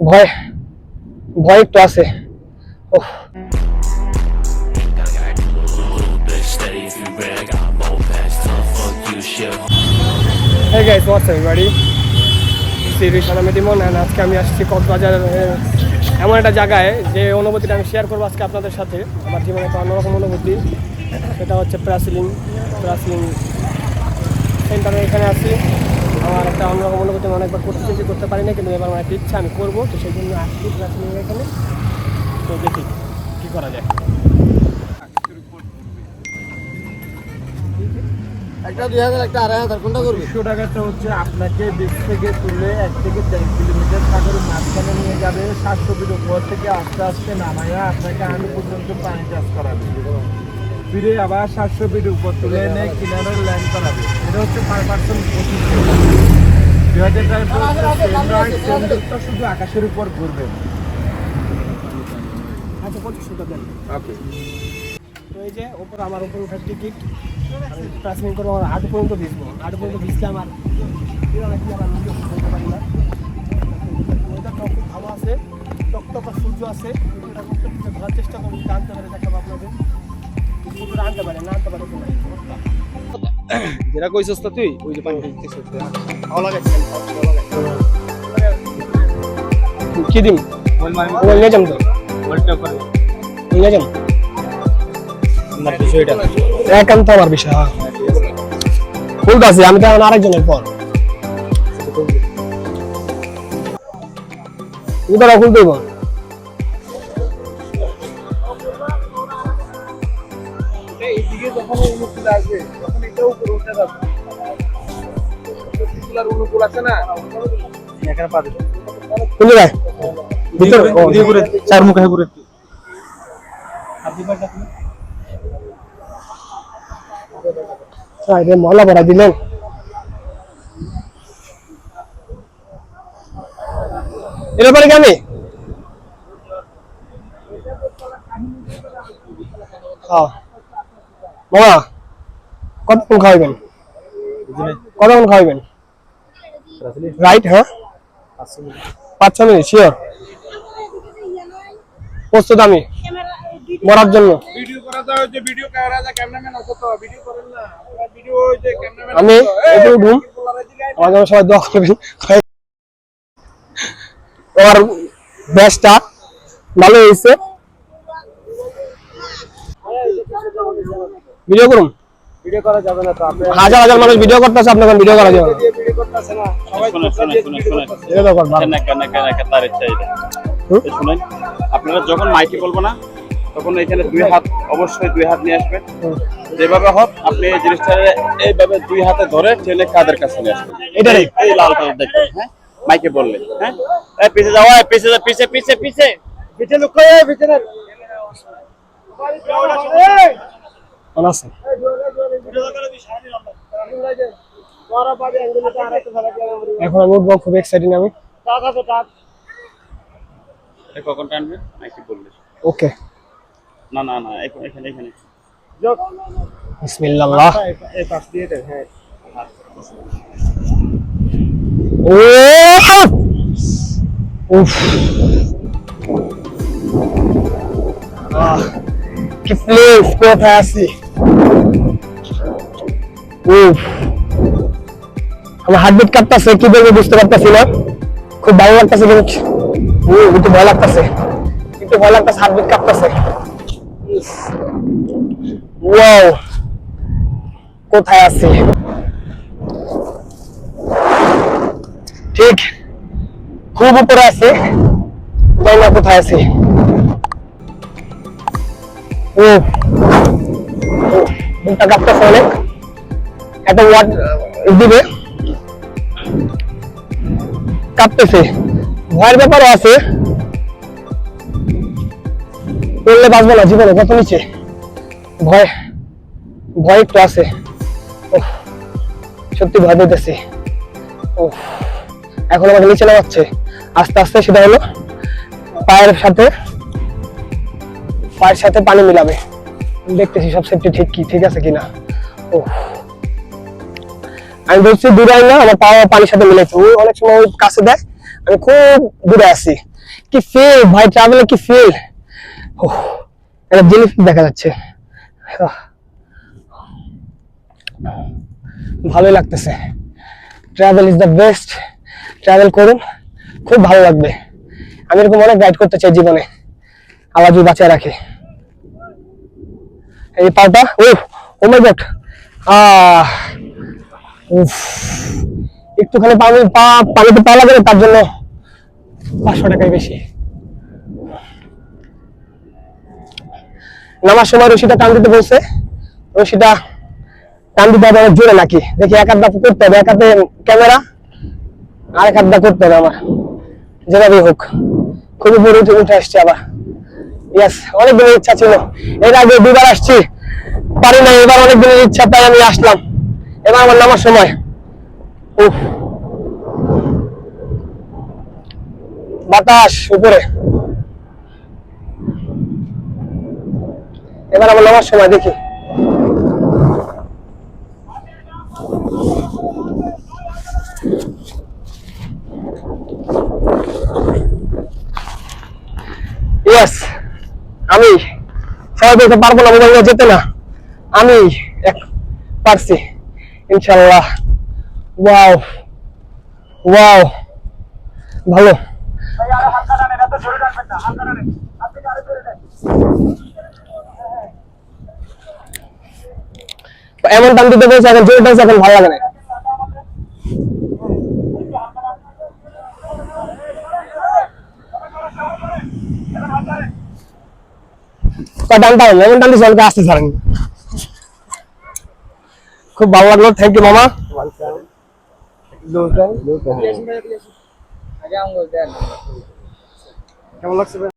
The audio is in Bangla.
ভয় ভয় একটু আছে। Oh Hey guys, what's up everybody? সিরিশান আমি দিমন and আজকে আমি আসছি কক্সবাজার এমন একটা জায়গায় যে অনুভূতিটা আমি শেয়ার করব আজকে আপনাদের সাথে। আমার জীবনে একটা অন্যরকম অনুভূতি। সেটা হচ্ছে প্রাসিলিং প্রাসিলিং সেন্টারে এখানে আছি। একটা অন্যরকম অনুভূতি আমি অনেকবার করতে চেষ্টা করতে পারি না কিন্তু এবার আমার একটা ইচ্ছা আমি করব তো সেই জন্য আসছি প্রাসিলিং এখানে। তো দেখি কী করা যায়। একটা দুই হাজার একটা আড়াই হাজার কোনটা করবি? দুশো টাকাটা হচ্ছে আপনাকে বিচ থেকে তুলে এক থেকে দেড় কিলোমিটার সাগরের মাঝখানে নিয়ে যাবে। সাতশো ফিট উপর থেকে আস্তে আস্তে নামাইয়া আপনাকে আলু পর্যন্ত পানি চাষ করাবে। ফিরে আবার সাতশো ফিট উপর তুলে এনে কিনারে ল্যান্ড করাবে এটা হচ্ছে পার পার্সন পঁচিশ দুই হাজার শুধু আকাশের উপর ঘুরবে। আচ্ছা পঁচিশশো দেন ওকে তো এই যে ওপর আমার উপর উঠার টিকিট প্রাসিং করব আমার আট পর্যন্ত ভিজবো। আট পর্যন্ত ভিজলে আমার পারি না। খুব ভালো আছে টকটকা সূর্য আছে ধরার চেষ্টা করব আনতে পারে দেখাবো আপনাদের। আনতে পারে না আনতে পারে কিনা যেটা কইছস তো তুই ওই যে পানি দিতেছিস ভালো লাগে কি দিন মোবাইল নিয়ে যাম তো নিয়ে যাম আপনার বিষয়টা একান্ত আমার বিষয় হ্যাঁ ফুল আছে আমি তো এখন আরেকজনের পর উদারা ফুল দেবো যখন অনুকূল আসবে তখন এটাও উপরে উঠে যাবে। প্রতিকূলার অনুকূল আছে না? এখানে পাবে কোন জায়গায় ভিতর ও, চার মুখে ঘুরে। আরে ভরা দিলেন এর ব্যাপারে কি হ্যাঁ মামা কতক্ষণ খাওয়াবেন কতক্ষণ খাওয়াবেন রাইট হ্যাঁ? পাঁচ ছ মিনিট শিওর প্রস্তুত আমি মরার জন্য। ভিডিও করা যায় যে ভিডিও করা যায় ক্যামেরাম্যান আছে তো ভিডিও করেন না। ভিডিও ওই যে ক্যামেরাম্যান আমি উঠুন। আমার জন্য সবাই দোয়া করবেন। আমার ব্যাসটা ভালো হয়েছে। ভিডিও করুন। ভিডিও করা যাবে না তো আপনি হাজার হাজার মানুষ ভিডিও করতেছে আপনাকে ভিডিও করা যাবে না। ভিডিও করতেছে না সবাই শুনুন। এটা। এটা আপনারা যখন মাইকে বলব না তখন এখানে দুই হাত অবশ্যই দুই হাত নিয়ে আসবেন। যেভাবে হোক আপনি এই জিনিসটা এইভাবে দুই হাতে ধরে ঠেলে কাদের কাছে নিয়ে আসবেন? এটাই। এই- লাল কালার দেখবেন হ্যাঁ? মাইকে বললে হ্যাঁ? এই পিছে যাও এই পিছে যা পিছে পিছে পিছে। পিছে লুকায় পিছনে আছে এখন আমি উঠবো খুব এক্সাইটিং আমি। কখন টানবেন মাইকে বললে? ওকে। না না না এখন এখানে এখানে। বিসমিল্লাহ। এই পাশ দিয়ে দেন হ্যাঁ। ও উফ। আহ, কি প্লেস কোথায় আছি? উফ। আমার হার্টবিট কাঁপতাছে কি বলব বুঝতে পারতাছি না। খুব ভালো লাগতাছে কিন্তু। উহ, একটু ভয় লাগতাছে। একটু ভয় লাগতাছে হার্টবিট কাঁপতাছে। ওয়াও কোথায় আছি? ঠিক। খুব উপরে আছে। জানি না কোথায় আছে? ও ও, বুকটা কাঁপতেছে অনেক। এত ওয়াট দিবে। কাঁপতেছে। ভয়ের ব্যাপারও আছে। পড়লে বাঁচবো না জীবনে, কত নিচে। ভয় ভয় একটু আছে। ও সত্যি ভয় পেতেছি। ও এখন আমাকে নিচে নামাচ্ছে। আস্তে আস্তে সেটা হলো পায়ের সাথে পায়ের সাথে পানি মিলাবে। দেখতেছি সব সেফটি ঠিক কি, ঠিক আছে কিনা। ও আমি বলছি দূরে আই না, আমার পা পানির সাথে মিলেছে ও অনেক সময় কাছে দেয়, আমি খুব দূরে আছি। কি ফিল ভাই ট্রাভেলে কি ফিল একটা জিনিস দেখা যাচ্ছে। ভালোই লাগতেছে। Travel is the best travel করুন, খুব ভালো লাগবে। আমি এরকম অনেক গাইড করতে চাই জীবনে। আবার যদি বাঁচিয়ে রাখে। এই পাটা ও ও মাই গড আহ উফ। একটুখানি পানি পা, পানিতে পা লাগে তার জন্য পাঁচশো টাকাই বেশি। নামার সময় রশিটা টান দিতে বলছে। রশিটা টান দিতে হবে জোরে নাকি? দেখি এক আধ করতে হবে, এক হাতে ক্যামেরা আর এক আধ করতে হবে আমার। যেভাবেই হোক, খুবই বড় উঠে উঠে আসছে আবার। ইয়াস অনেক দিনের ইচ্ছা ছিল। এর আগে দুবার আসছি, পারি না এবার অনেক দিনের ইচ্ছা, তাই আমি আসলাম। এবার আমার নামার সময়। উফ। বাতাস উপরে। এবার আমার নামার সময়, দেখি। আমি সবাই বলতে পারব না মোবাইল যেতে না। আমি এক পারছি। ইনশাল্লাহ ওয়াও ওয়াও, ভালো। এমন টান দিতে বলছে এখন, জোরে টানছে এখন, ভালো লাগে না। টান টান এমন টান দিচ্ছে অনেকে আসতে ছাড়েন। খুব ভালো লাগল। থ্যাংক ইউ মামা। কেমন লাগছে?